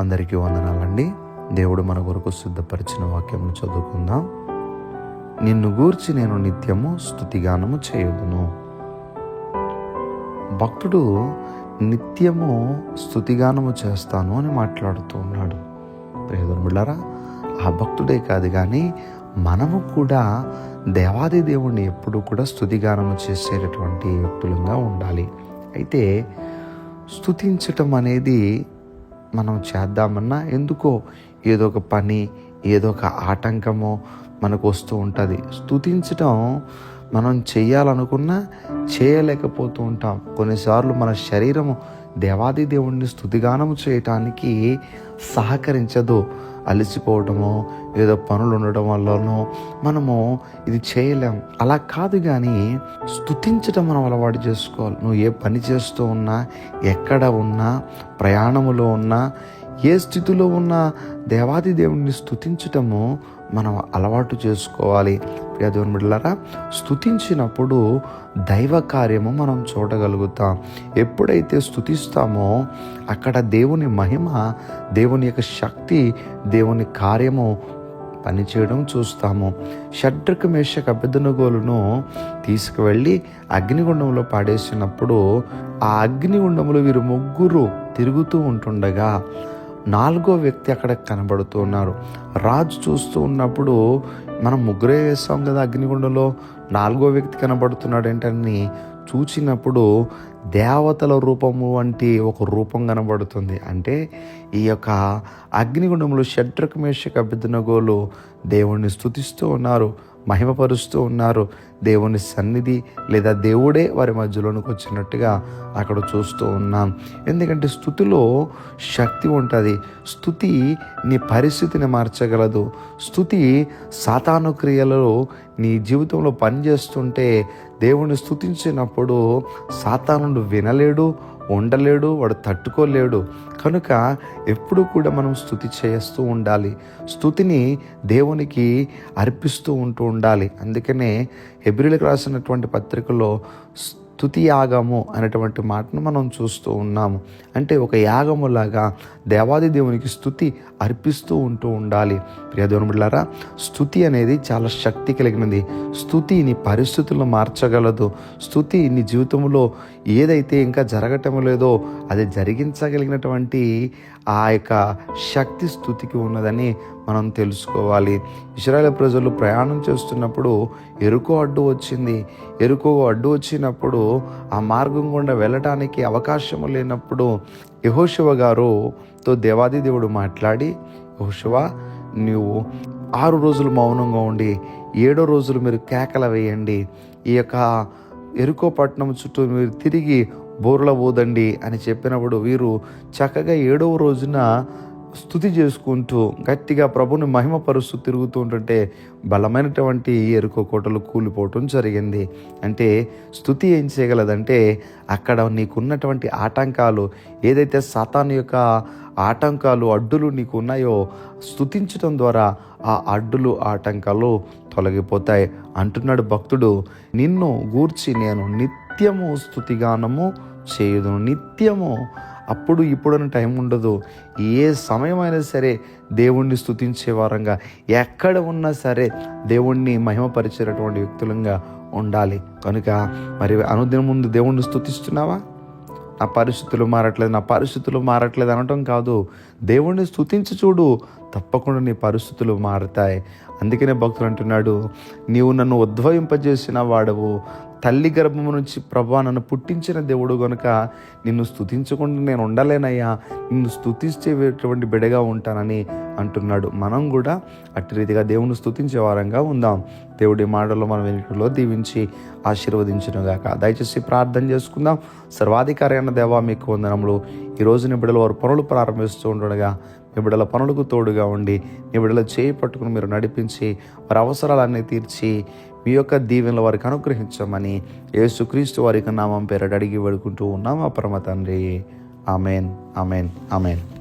అందరికీ వందనాలండి. దేవుడు మన కొరకు సిద్ధపరిచిన వాక్యం చదువుకుందాం. నిన్ను గూర్చి నేను నిత్యము స్థుతిగానము చేయుదును. భక్తుడు నిత్యము స్థుతిగానము చేస్తాను అని మాట్లాడుతూ ఉన్నాడు. ప్రియధర్ములారా ఆ భక్తుడే కాదు కానీ మనము కూడా దేవాది దేవుణ్ణి ఎప్పుడు కూడా స్థుతిగానము చేసేటటువంటి వ్యక్తులుగా ఉండాలి. అయితే స్థుతించటం అనేది మనం చేద్దామన్నా ఎందుకో ఏదో ఒక పని ఏదో ఒక ఆటంకమో మనకు వస్తూ ఉంటుంది. స్థుతించటం మనం చేయాలనుకున్నా చేయలేకపోతూ ఉంటాం. కొన్నిసార్లు మన శరీరము దేవాది దేవుణ్ణి స్థుతిగానము చేయటానికి సహకరించదు. అలసిపోవటమో ఏదో పనులు ఉండడం వల్లనో మనము ఇది చేయలేం. అలా కాదు కానీ స్థుతించటం మనం అలవాటు చేసుకోవాలి. నువ్వు ఏ పని చేస్తూ ఉన్నా ఎక్కడ ఉన్నా ప్రయాణములో ఉన్నా ఏ స్థితిలో ఉన్న దేవాది దేవుణ్ణి స్థుతించటము మనం అలవాటు చేసుకోవాలి. ప్రియ దేవుని బిడ్డలారా స్థుతించినప్పుడు దైవ కార్యము మనం చూడగలుగుతాం. ఎప్పుడైతే స్థుతిస్తామో అక్కడ దేవుని మహిమ దేవుని యొక్క శక్తి దేవుని కార్యము పనిచేయడం చూస్తాము. షడ్రక మేష అభ్యర్థనగోలును తీసుకువెళ్ళి అగ్నిగుండంలో పాడేసినప్పుడు ఆ అగ్నిగుండంలో వీరు ముగ్గురు తిరుగుతూ ఉంటుండగా నాలుగో వ్యక్తి అక్కడ కనబడుతూ ఉన్నారు. రాజు చూస్తూ ఉన్నప్పుడు మనం ముగ్గురే వేస్తాం కదా అగ్నిగుండంలో. నాలుగో వ్యక్తి కనబడుతున్నాడు ఏంటని చూచినప్పుడు దేవతల రూపము వంటి ఒక రూపం కనబడుతుంది. అంటే ఈ యొక్క అగ్నిగుండంలో షడ్రక మేషక అభ్యర్థనగోలు దేవుణ్ణి స్థుతిస్తూ ఉన్నారు మహిమపరుస్తూ ఉన్నారు. దేవుని సన్నిధి లేదా దేవుడే వారి మధ్యలోనికి వచ్చినట్టుగా అక్కడ చూస్తూ ఉన్నాం. ఎందుకంటే స్థుతిలో శక్తి ఉంటుంది. స్థుతి నీ పరిస్థితిని మార్చగలదు. స్థుతి సాతాను క్రియలలో నీ జీవితంలో పనిచేస్తుంటే దేవుని స్థుతించినప్పుడు సాతానుడు వినలేడు ఉండలేడు వాడు తట్టుకోలేడు. కనుక ఎప్పుడు కూడా మనం స్థుతి చేస్తూ ఉండాలి. స్థుతిని దేవునికి అర్పిస్తూ ఉంటూ ఉండాలి. అందుకనే ఎబ్రిలకు రాసినటువంటి పత్రికలో స్థుతి యాగము అనేటువంటి మాటను మనం చూస్తూ ఉన్నాము. అంటే ఒక యాగములాగా దేవాది దేవునికి స్థుతి అర్పిస్తూ ఉంటూ ఉండాలి. ప్రియదేవుని స్థుతి అనేది చాలా శక్తి కలిగినది. స్థుతి నీ పరిస్థితులను మార్చగలదు. స్థుతి నీ జీవితంలో ఏదైతే ఇంకా జరగటం లేదో అది జరిగించగలిగినటువంటి ఆ యొక్క శక్తి స్థుతికి ఉన్నదని మనం తెలుసుకోవాలి. ఇస్రాయల్ ప్రజలు ప్రయాణం చేస్తున్నప్పుడు ఎరుకో అడ్డు వచ్చింది. ఎరుకో అడ్డు వచ్చినప్పుడు ఆ మార్గం గుండా వెళ్ళటానికి అవకాశం లేనప్పుడు యహోశివ గారుతో దేవాది దేవుడు మాట్లాడి యహోశివ నువ్వు ఆరు రోజులు మౌనంగా ఉండి ఏడో రోజులు మీరు కేకల వేయండి. ఈ యొక్క ఎరుకో పట్టణం చుట్టూ మీరు తిరిగి బోర్ల ఊదండి అని చెప్పినప్పుడు వీరు చక్కగా ఏడవ రోజున స్థుతి చేసుకుంటూ గట్టిగా ప్రభుని మహిమపరుస్తూ తిరుగుతూ ఉంటుంటే బలమైనటువంటి ఎరుకో కోటలు కూలిపోవటం జరిగింది. అంటే స్థుతి ఏం చేయగలదంటే అక్కడ నీకున్నటువంటి ఆటంకాలు ఏదైతే సాతాను యొక్క ఆటంకాలు అడ్డులు నీకు ఉన్నాయో స్థుతించడం ద్వారా ఆ అడ్డులు ఆటంకాలు తొలగిపోతాయి. అంటున్నాడు భక్తుడు నిన్ను గూర్చి నేను నిత్యము స్థుతిగానము చేయుదును. నిత్యము అప్పుడు ఇప్పుడని టైం ఉండదు. ఏ సమయమైనా సరే దేవుణ్ణి స్థుతించే వారంగా ఎక్కడ ఉన్నా సరే దేవుణ్ణి మహిమపరిచేటటువంటి వ్యక్తులంగా ఉండాలి. కనుక మరి అనుదిన ముందు దేవుణ్ణి స్థుతిస్తున్నావా నా పరిస్థితులు మారట్లేదు నా పరిస్థితులు మారట్లేదు అనటం కాదు. దేవుణ్ణి స్థుతించి చూడు తప్పకుండా నీ పరిస్థితులు మారుతాయి. అందుకనే భక్తులు అంటున్నాడు నీవు నన్ను ఉద్భవింపజేసిన వాడవు తల్లి గర్భము నుంచి ప్రభా నన్ను పుట్టించిన దేవుడు గనుక నిన్ను స్థుతించకుండా నేను ఉండలేనయ్యా నిన్ను స్థుతించేటువంటి బిడగా ఉంటానని అంటున్నాడు. మనం కూడా అట్టి రీతిగా దేవుని స్థుతించే వారంగా ఉందాం. దేవుడి మాటలో మనం వెనుకలో దీవించి ఆశీర్వదించునుగాక. దయచేసి ప్రార్థన చేసుకుందాం. సర్వాధికారి అన్న దేవా మీకు వందనములు. ఈ రోజు నీ వారు పనులు ప్రారంభిస్తూ ఉండగా నీ బిడ్డల పనులకు తోడుగా ఉండి మీ బిడ్డల చేయి పట్టుకుని మీరు నడిపించి వారి అవసరాలన్నీ తీర్చి మీ యొక్క దీవెనలు వారికి అనుగ్రహించమని యేసుక్రీస్తు వారికి నామం పేరట అడిగి వేడుకుంటూ ఉన్నాం ఆ పరమ తండ్రి. ఆమెన్. ఆమెన్. ఆమెన్.